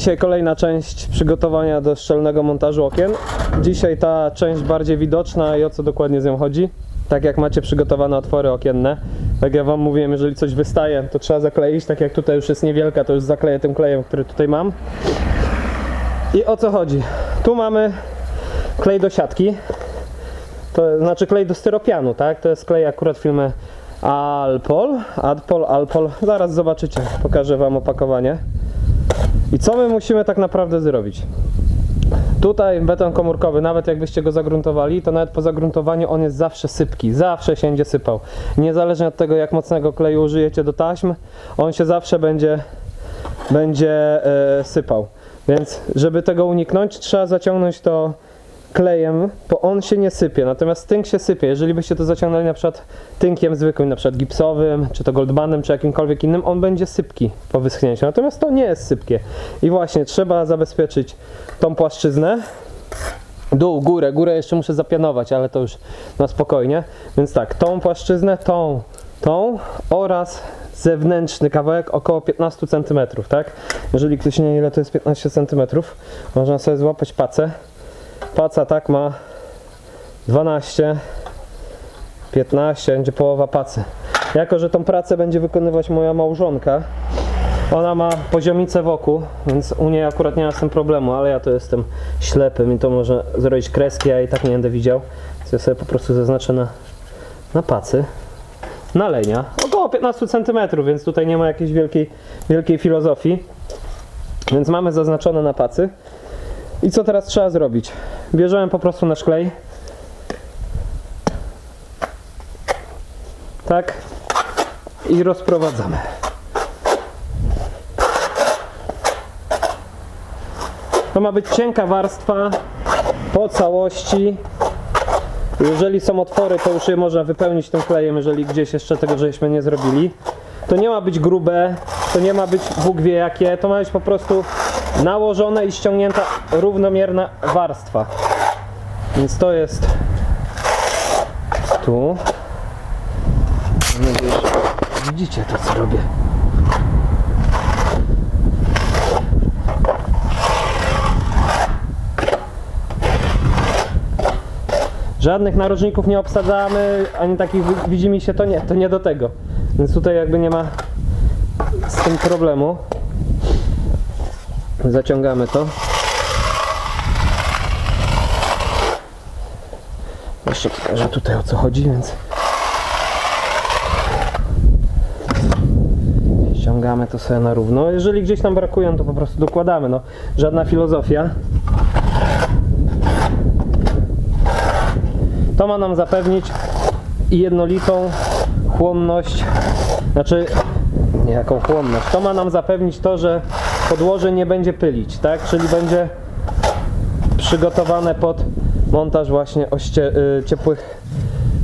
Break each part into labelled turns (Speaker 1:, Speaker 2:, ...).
Speaker 1: Dzisiaj kolejna część przygotowania do szczelnego montażu okien. Dzisiaj ta część bardziej widoczna i o co dokładnie z nią chodzi. Tak jak macie przygotowane otwory okienne. Tak jak wam mówiłem, jeżeli coś wystaje, to trzeba zakleić. Tak jak tutaj już jest niewielka, to już zakleję tym klejem, który tutaj mam. I o co chodzi? Tu mamy klej do siatki. To znaczy klej do styropianu, tak? To jest klej akurat firmy Alpol. Alpol, Alpol. Zaraz zobaczycie. Pokażę wam opakowanie. I co my musimy tak naprawdę zrobić? Tutaj beton komórkowy, nawet jakbyście go zagruntowali, to nawet po zagruntowaniu on jest zawsze sypki, zawsze się będzie sypał. Niezależnie od tego, jak mocnego kleju użyjecie do taśm, on się zawsze będzie, będzie e, sypał. Więc, żeby tego uniknąć, trzeba zaciągnąć to klejem, bo on się nie sypie, natomiast tynk się sypie. Jeżeli byście to zaciągnęli na przykład tynkiem zwykłym, na przykład gipsowym, czy to goldbandem, czy jakimkolwiek innym, on będzie sypki po wyschnięciu. Natomiast to nie jest sypkie. I właśnie trzeba zabezpieczyć tą płaszczyznę. Dół, górę, górę jeszcze muszę zapianować, ale to już na spokojnie. Więc tak, tą płaszczyznę, tą, tą oraz zewnętrzny kawałek około 15 cm, tak? Jeżeli ktoś nie wie ile to jest 15 cm, można sobie złapać pacę. Paca tak ma 12, 15, będzie połowa pacy. Jako, że tą pracę będzie wykonywać moja małżonka, ona ma poziomicę wokół, więc u niej akurat nie ma z tym problemu, ale ja to jestem ślepy, mi to może zrobić kreski, ja i tak nie będę widział. Więc ja sobie po prostu zaznaczę na, na pacy. Nalenia, około 15 cm, więc tutaj nie ma jakiejś wielkiej, wielkiej filozofii. Więc mamy zaznaczone na pacy. I co teraz trzeba zrobić? Bierzemy po prostu nasz klej. Tak. I rozprowadzamy. To ma być cienka warstwa po całości. Jeżeli są otwory, to już je można wypełnić tym klejem, jeżeli gdzieś jeszcze tego żeśmy nie zrobili. To nie ma być grube, to nie ma być Bóg wie jakie, to ma być po prostu nałożone i ściągnięta równomierna warstwa. Więc to jest tu. Widzicie to co robię. Żadnych narożników nie obsadzamy, ani takich wi- widzi mi się to nie, to nie do tego. Więc tutaj jakby nie ma z tym problemu. Zaciągamy to. Jeszcze pokażę tutaj o co chodzi, więc ściągamy to sobie na równo. Jeżeli gdzieś nam brakują, to po prostu dokładamy. No, żadna filozofia. To ma nam zapewnić jednolitą chłonność, znaczy jaką chłonność. To ma nam zapewnić to, że podłoże nie będzie pylić, tak? Czyli będzie przygotowane pod montaż właśnie oście, y, ciepłych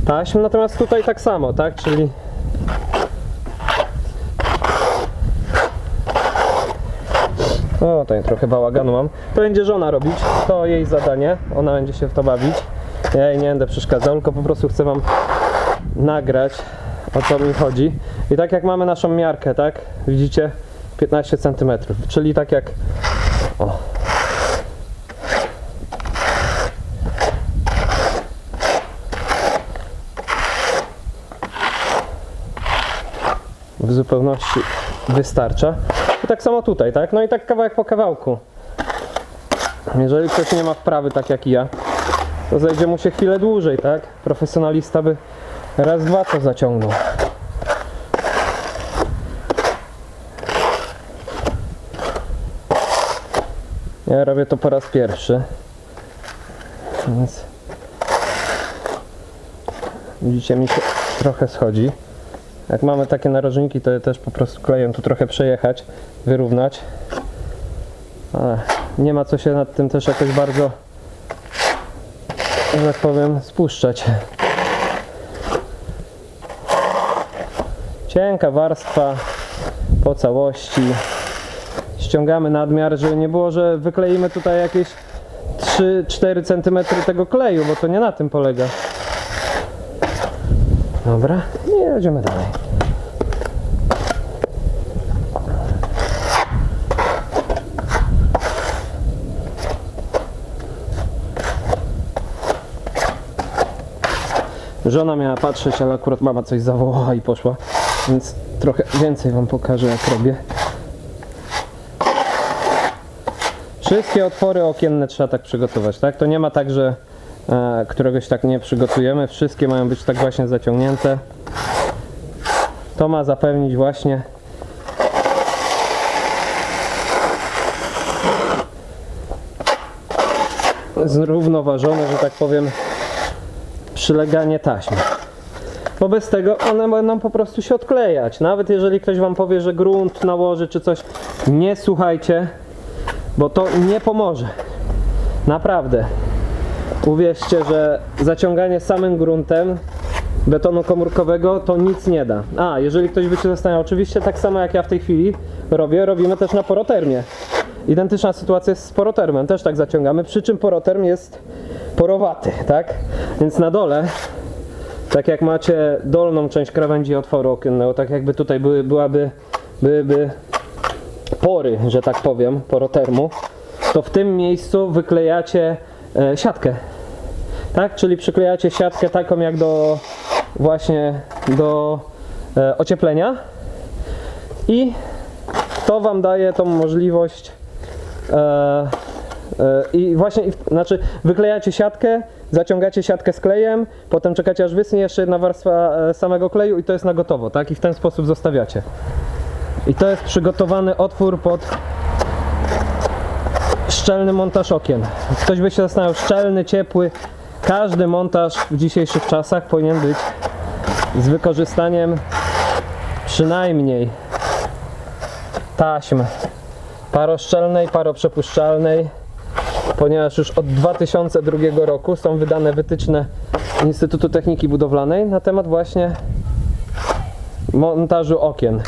Speaker 1: taśm. Natomiast tutaj tak samo, tak? Czyli o, tutaj trochę bałaganu mam. To będzie żona robić, to jej zadanie, ona będzie się w to bawić. Ja jej nie będę przeszkadzał, tylko po prostu chcę wam nagrać o co mi chodzi. I tak jak mamy naszą miarkę, tak? Widzicie? 15 cm, czyli tak jak o. W zupełności wystarcza. I tak samo tutaj, tak? No i tak kawałek po kawałku. Jeżeli ktoś nie ma wprawy tak jak ja, to zajdzie mu się chwilę dłużej, tak? Profesjonalista by raz, dwa to zaciągnął. Ja robię to po raz pierwszy. Więc widzicie, mi się trochę schodzi. Jak mamy takie narożniki, to je też po prostu klejem tu trochę przejechać, wyrównać. Ale nie ma co się nad tym też jakoś bardzo, że tak powiem, spuszczać. Cienka warstwa po całości ściągamy nadmiar, żeby nie było, że wykleimy tutaj jakieś 3-4 cm tego kleju, bo to nie na tym polega. Dobra, i jedziemy dalej. Żona miała patrzeć, ale akurat mama coś zawołała i poszła, więc trochę więcej Wam pokażę jak robię. Wszystkie otwory okienne trzeba tak przygotować, tak? To nie ma tak, że e, któregoś tak nie przygotujemy. Wszystkie mają być tak właśnie zaciągnięte. To ma zapewnić właśnie zrównoważone, że tak powiem, przyleganie taśmy. Bo bez tego one będą po prostu się odklejać. Nawet jeżeli ktoś Wam powie, że grunt nałoży czy coś, nie słuchajcie, bo to nie pomoże. Naprawdę. Uwierzcie, że zaciąganie samym gruntem betonu komórkowego to nic nie da. A, jeżeli ktoś by się zastanawiał, oczywiście tak samo jak ja w tej chwili robię, robimy też na porotermie. Identyczna sytuacja jest z porotermem, też tak zaciągamy, przy czym poroterm jest porowaty, tak? Więc na dole, tak jak macie dolną część krawędzi otworu okiennego, tak jakby tutaj były, byłaby, byłyby pory, że tak powiem, porotermu, to w tym miejscu wyklejacie e, siatkę. Tak? Czyli przyklejacie siatkę taką jak do właśnie do e, ocieplenia i to Wam daje tą możliwość e, e, i właśnie, znaczy wyklejacie siatkę, zaciągacie siatkę z klejem, potem czekacie aż wysnie jeszcze jedna warstwa e, samego kleju i to jest na gotowo, tak? I w ten sposób zostawiacie. I to jest przygotowany otwór pod szczelny montaż okien. Ktoś by się zastanawiał, szczelny, ciepły. Każdy montaż w dzisiejszych czasach powinien być z wykorzystaniem przynajmniej taśm paroszczelnej, paroprzepuszczalnej, ponieważ już od 2002 roku są wydane wytyczne Instytutu Techniki Budowlanej na temat właśnie montażu okien.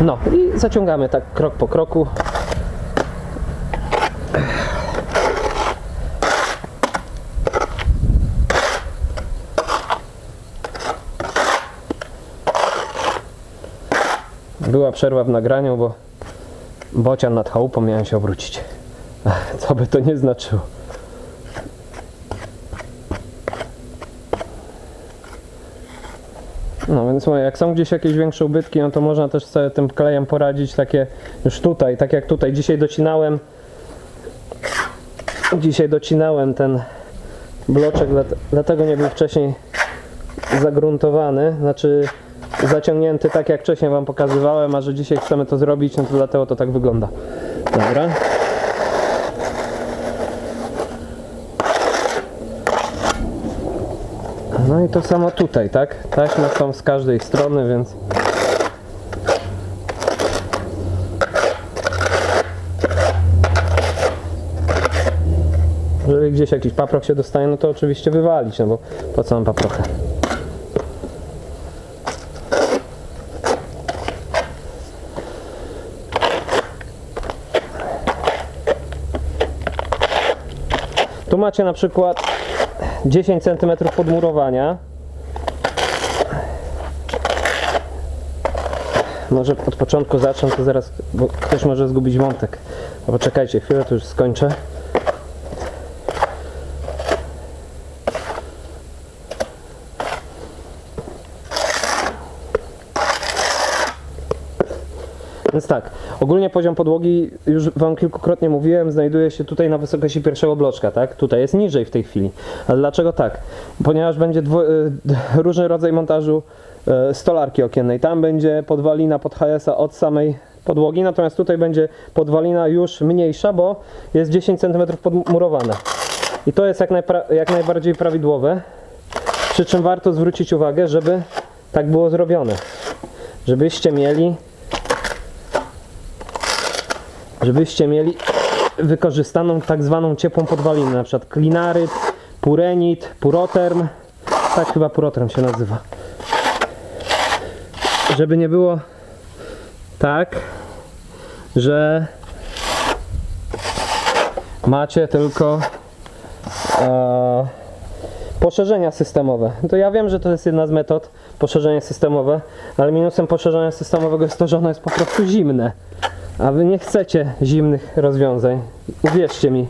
Speaker 1: No i zaciągamy tak krok po kroku. Była przerwa w nagraniu, bo bocian nad chałupą miałem się obrócić. Co by to nie znaczyło. No więc mówię, jak są gdzieś jakieś większe ubytki, no to można też sobie tym klejem poradzić takie już tutaj, tak jak tutaj. Dzisiaj docinałem dzisiaj docinałem ten bloczek, dlat- dlatego nie był wcześniej zagruntowany, znaczy zaciągnięty tak jak wcześniej Wam pokazywałem, a że dzisiaj chcemy to zrobić, no to dlatego to tak wygląda. Dobra. No i to samo tutaj, tak? Taśmy są z każdej strony, więc jeżeli gdzieś jakiś paprok się dostanie, no to oczywiście wywalić, no bo po co mam paprochę? Tu macie na przykład 10 cm podmurowania. Może od początku zacznę, to zaraz, bo ktoś może zgubić wątek. Poczekajcie chwilę, to już skończę. Tak, ogólnie poziom podłogi, już Wam kilkukrotnie mówiłem, znajduje się tutaj na wysokości pierwszego bloczka, tak? Tutaj jest niżej w tej chwili. Ale dlaczego tak? Ponieważ będzie różny rodzaj montażu y, stolarki okiennej. Tam będzie podwalina pod HS-a od samej podłogi, natomiast tutaj będzie podwalina już mniejsza, bo jest 10 cm podmurowane. I to jest jak, jak najbardziej prawidłowe. Przy czym warto zwrócić uwagę, żeby tak było zrobione. Żebyście mieli żebyście mieli wykorzystaną tak zwaną ciepłą podwalinę, na przykład klinaryt, purenit, puroterm, tak chyba puroterm się nazywa. Żeby nie było tak, że macie tylko e, poszerzenia systemowe. To ja wiem, że to jest jedna z metod, poszerzenie systemowe, ale minusem poszerzenia systemowego jest to, że ono jest po prostu zimne. A wy nie chcecie zimnych rozwiązań. Uwierzcie mi,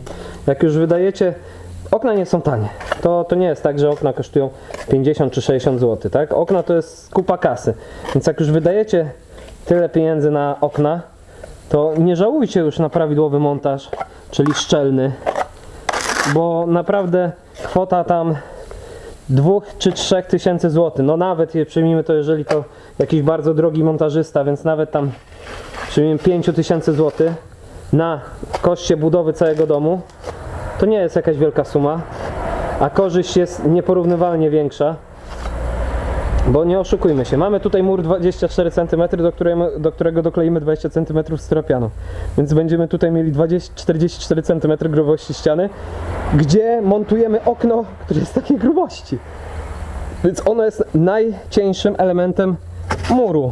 Speaker 1: jak już wydajecie okna nie są tanie. To, to nie jest tak, że okna kosztują 50 czy 60 zł, tak? Okna to jest kupa kasy. Więc jak już wydajecie tyle pieniędzy na okna, to nie żałujcie już na prawidłowy montaż, czyli szczelny, bo naprawdę kwota tam dwóch czy trzech tysięcy złotych, no nawet przyjmijmy to, jeżeli to jakiś bardzo drogi montażysta, więc nawet tam przyjmijmy 5 tysięcy złotych na koszcie budowy całego domu, to nie jest jakaś wielka suma, a korzyść jest nieporównywalnie większa. Bo nie oszukujmy się, mamy tutaj mur 24 cm, do którego, do którego dokleimy 20 cm styropianu. Więc będziemy tutaj mieli 20, 44 cm grubości ściany, gdzie montujemy okno, które jest takiej grubości. Więc ono jest najcieńszym elementem muru.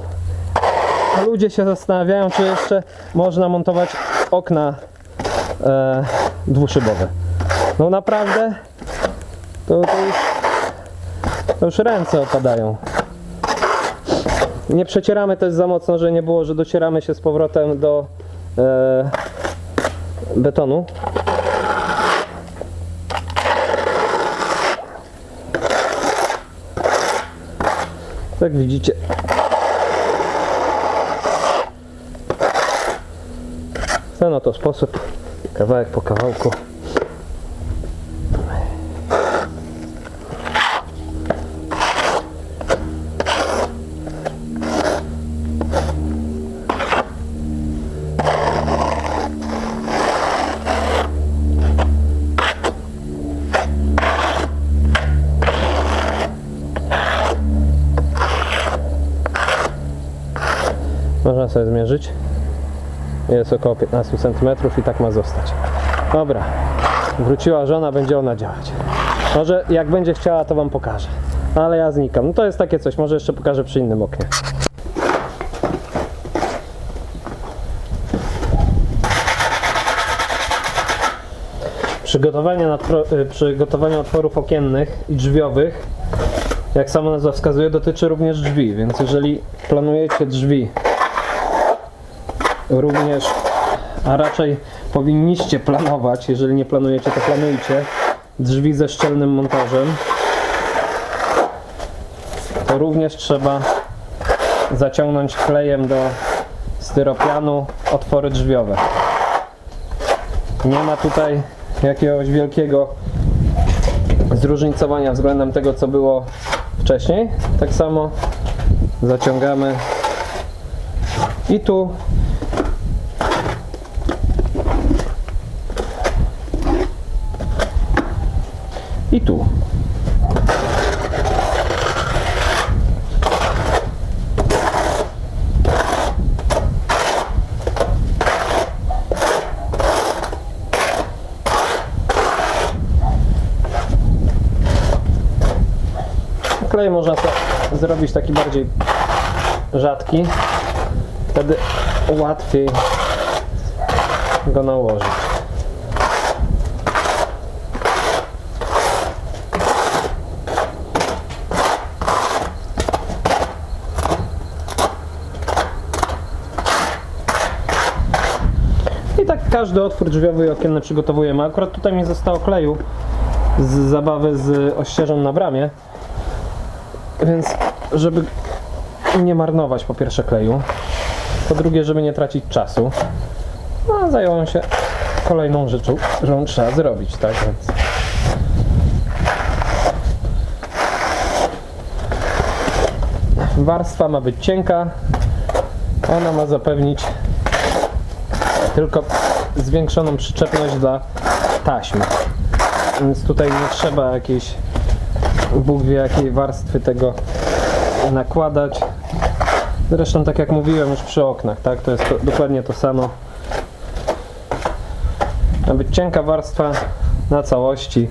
Speaker 1: Ludzie się zastanawiają, czy jeszcze można montować okna e, dwuszybowe. No naprawdę, to, to już to już ręce opadają. Nie przecieramy też za mocno, że nie było, że docieramy się z powrotem do e, betonu. Jak widzicie. Ten oto sposób, kawałek po kawałku. Można sobie zmierzyć. Jest około 15 cm i tak ma zostać. Dobra. Wróciła żona, będzie ona działać. Może jak będzie chciała, to Wam pokażę. Ale ja znikam. No to jest takie coś, może jeszcze pokażę przy innym oknie. Przygotowanie, natro- y, otworów okiennych i drzwiowych jak sama nazwa wskazuje, dotyczy również drzwi, więc jeżeli planujecie drzwi również, a raczej powinniście planować, jeżeli nie planujecie, to planujcie drzwi ze szczelnym montażem, to również trzeba zaciągnąć klejem do styropianu otwory drzwiowe. Nie ma tutaj jakiegoś wielkiego zróżnicowania względem tego, co było wcześniej. Tak samo zaciągamy i tu i tu. Klej można zrobić taki bardziej rzadki. Wtedy łatwiej go nałożyć. I tak każdy otwór drzwiowy i okienny przygotowujemy. Akurat tutaj mi zostało kleju z zabawy z ościeżą na bramie. Więc żeby nie marnować po pierwsze kleju, po drugie, żeby nie tracić czasu, no, zająłem się kolejną rzeczą, którą trzeba zrobić, tak więc. Warstwa ma być cienka, ona ma zapewnić tylko zwiększoną przyczepność dla taśmy. Więc tutaj nie trzeba jakiejś Bóg wie jakiej warstwy tego nakładać. Zresztą tak jak mówiłem już przy oknach, tak? To jest to, dokładnie to samo. Ma być cienka warstwa na całości.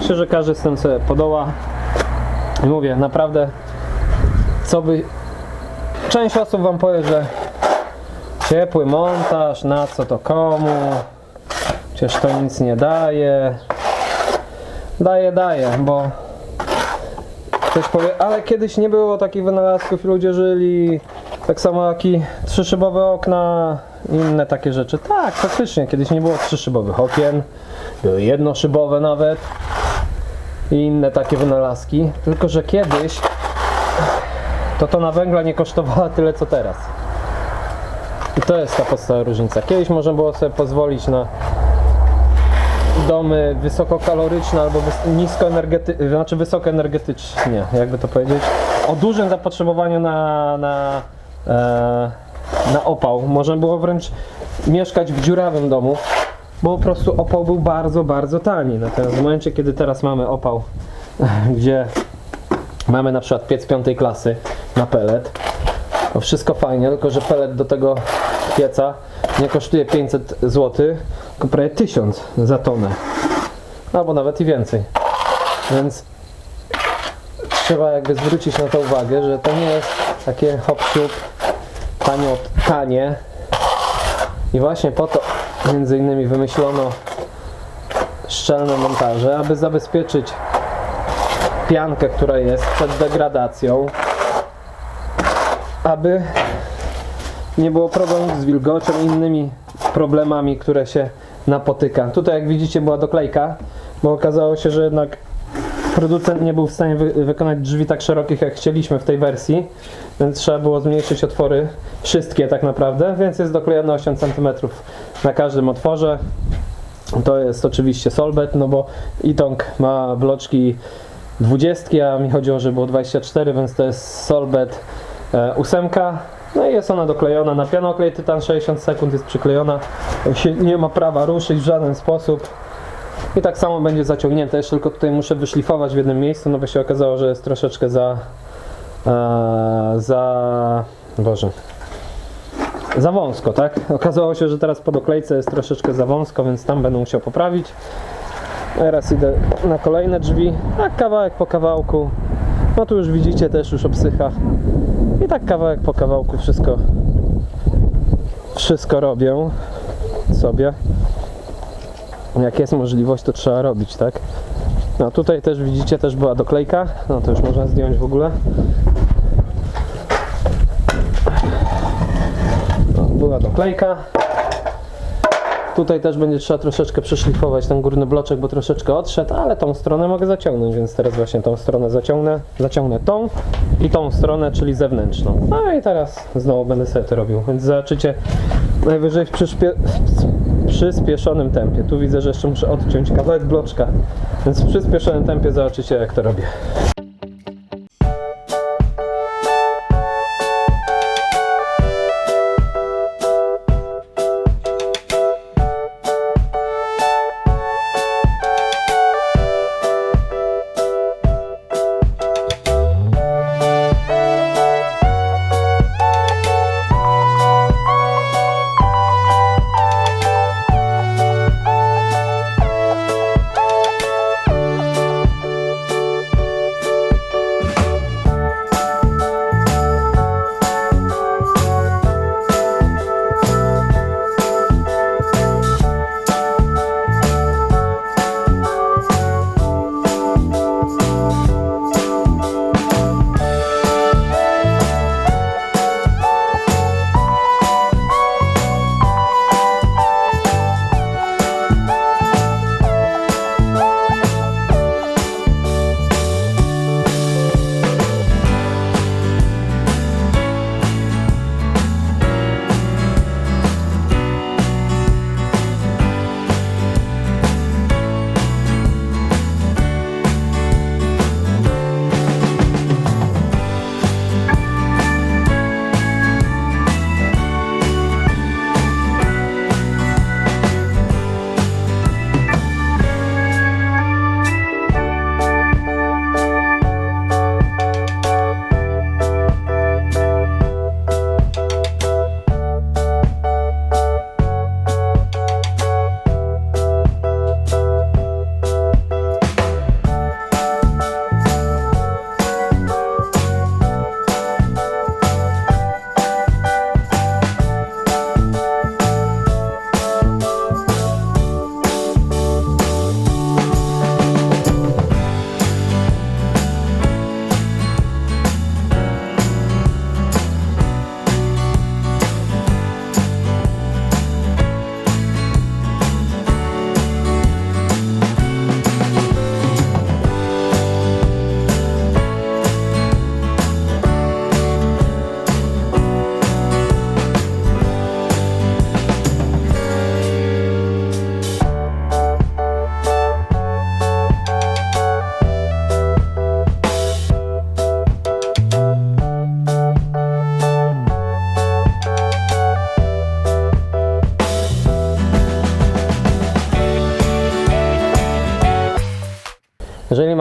Speaker 1: Myślę, że każdy z tym sobie podoła. I mówię, naprawdę, co by... Część osób Wam powie, że Ciepły montaż, na co to komu? Przecież to nic nie daje. Daje, daje, bo ktoś powie, ale kiedyś nie było takich wynalazków, ludzie żyli. Tak samo jak i trzyszybowe okna, inne takie rzeczy. Tak, faktycznie, kiedyś nie było trzyszybowych okien, jednoszybowe nawet i inne takie wynalazki. Tylko, że kiedyś to to na węgla nie kosztowała tyle co teraz. I to jest ta podstawowa różnica. Kiedyś można było sobie pozwolić na domy wysokokaloryczne albo wys- niskoenergety- znaczy wysokoenergetycznie, jakby to powiedzieć, o dużym zapotrzebowaniu na, na, e, na opał. Można było wręcz mieszkać w dziurawym domu, bo po prostu opał był bardzo, bardzo tani. Natomiast w momencie, kiedy teraz mamy opał, gdzie mamy na przykład piec piątej klasy na pelet, to wszystko fajnie, tylko że pelet do tego pieca nie kosztuje 500 zł, tylko prawie 1000 za tonę. Albo nawet i więcej. Więc trzeba jakby zwrócić na to uwagę, że to nie jest takie hop tanio, tanie. I właśnie po to między innymi wymyślono szczelne montaże, aby zabezpieczyć piankę, która jest przed degradacją, aby nie było problemów z wilgocią i innymi problemami, które się napotyka. Tutaj jak widzicie była doklejka, bo okazało się, że jednak producent nie był w stanie wy wykonać drzwi tak szerokich jak chcieliśmy w tej wersji, więc trzeba było zmniejszyć otwory, wszystkie tak naprawdę, więc jest doklejone 8 cm na każdym otworze. To jest oczywiście Solbet, no bo Itong ma bloczki 20, a mi chodziło, że było 24, więc to jest Solbet e, 8. No i jest ona doklejona na pianoklej tytan 60 sekund jest przyklejona. Się nie ma prawa ruszyć w żaden sposób. I tak samo będzie zaciągnięte, jeszcze tylko tutaj muszę wyszlifować w jednym miejscu, no bo się okazało, że jest troszeczkę za e, za Boże za wąsko, tak? Okazało się, że teraz po doklejce jest troszeczkę za wąsko, więc tam będę musiał poprawić. Teraz idę na kolejne drzwi, tak kawałek po kawałku. No tu już widzicie, też już obsycha. I tak kawałek po kawałku wszystko wszystko robię sobie. Jak jest możliwość, to trzeba robić, tak? No tutaj też widzicie, też była doklejka. No to już można zdjąć w ogóle. No, była doklejka. Tutaj też będzie trzeba troszeczkę przeszlifować ten górny bloczek, bo troszeczkę odszedł, ale tą stronę mogę zaciągnąć, więc teraz właśnie tą stronę zaciągnę. Zaciągnę tą i tą stronę, czyli zewnętrzną. No i teraz znowu będę sobie to robił, więc zobaczycie najwyżej w w przyspieszonym tempie. Tu widzę, że jeszcze muszę odciąć kawałek bloczka, więc w przyspieszonym tempie zobaczycie jak to robię.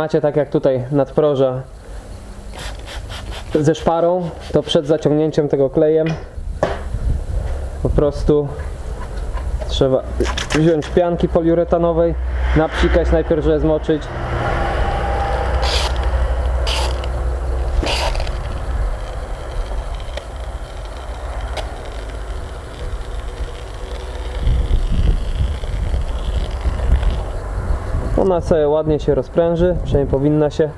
Speaker 1: Macie tak jak tutaj nadproża ze szparą, to przed zaciągnięciem tego klejem po prostu trzeba wziąć pianki poliuretanowej, napsikać najpierw, żeby zmoczyć. Ona sobie ładnie się rozpręży, przynajmniej powinna się.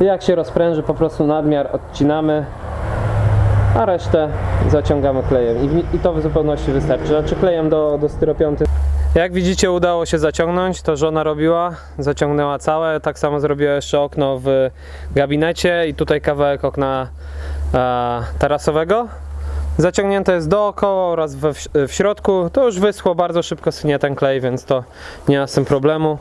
Speaker 1: Jak się rozpręży, po prostu nadmiar odcinamy, a resztę zaciągamy klejem. I, i to w zupełności wystarczy. Znaczy klejem do, do. Jak widzicie, udało się zaciągnąć. To żona robiła, zaciągnęła całe. Tak samo zrobiła jeszcze okno w gabinecie i tutaj kawałek okna e, tarasowego. Zaciągnięte jest dookoła oraz we, w środku. To już wyschło, bardzo szybko schnie ten klej, więc to nie ma z tym problemu.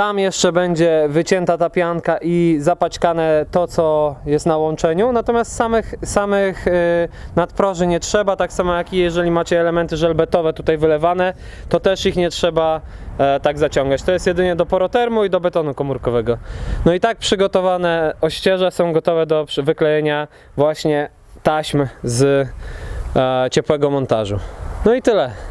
Speaker 1: Tam jeszcze będzie wycięta ta pianka i zapaćkane to, co jest na łączeniu. Natomiast samych, samych y, nadproży nie trzeba, tak samo jak i jeżeli macie elementy żelbetowe tutaj wylewane, to też ich nie trzeba e, tak zaciągać. To jest jedynie do porotermu i do betonu komórkowego. No i tak przygotowane ościeże są gotowe do wyklejenia właśnie taśm z e, ciepłego montażu. No i tyle.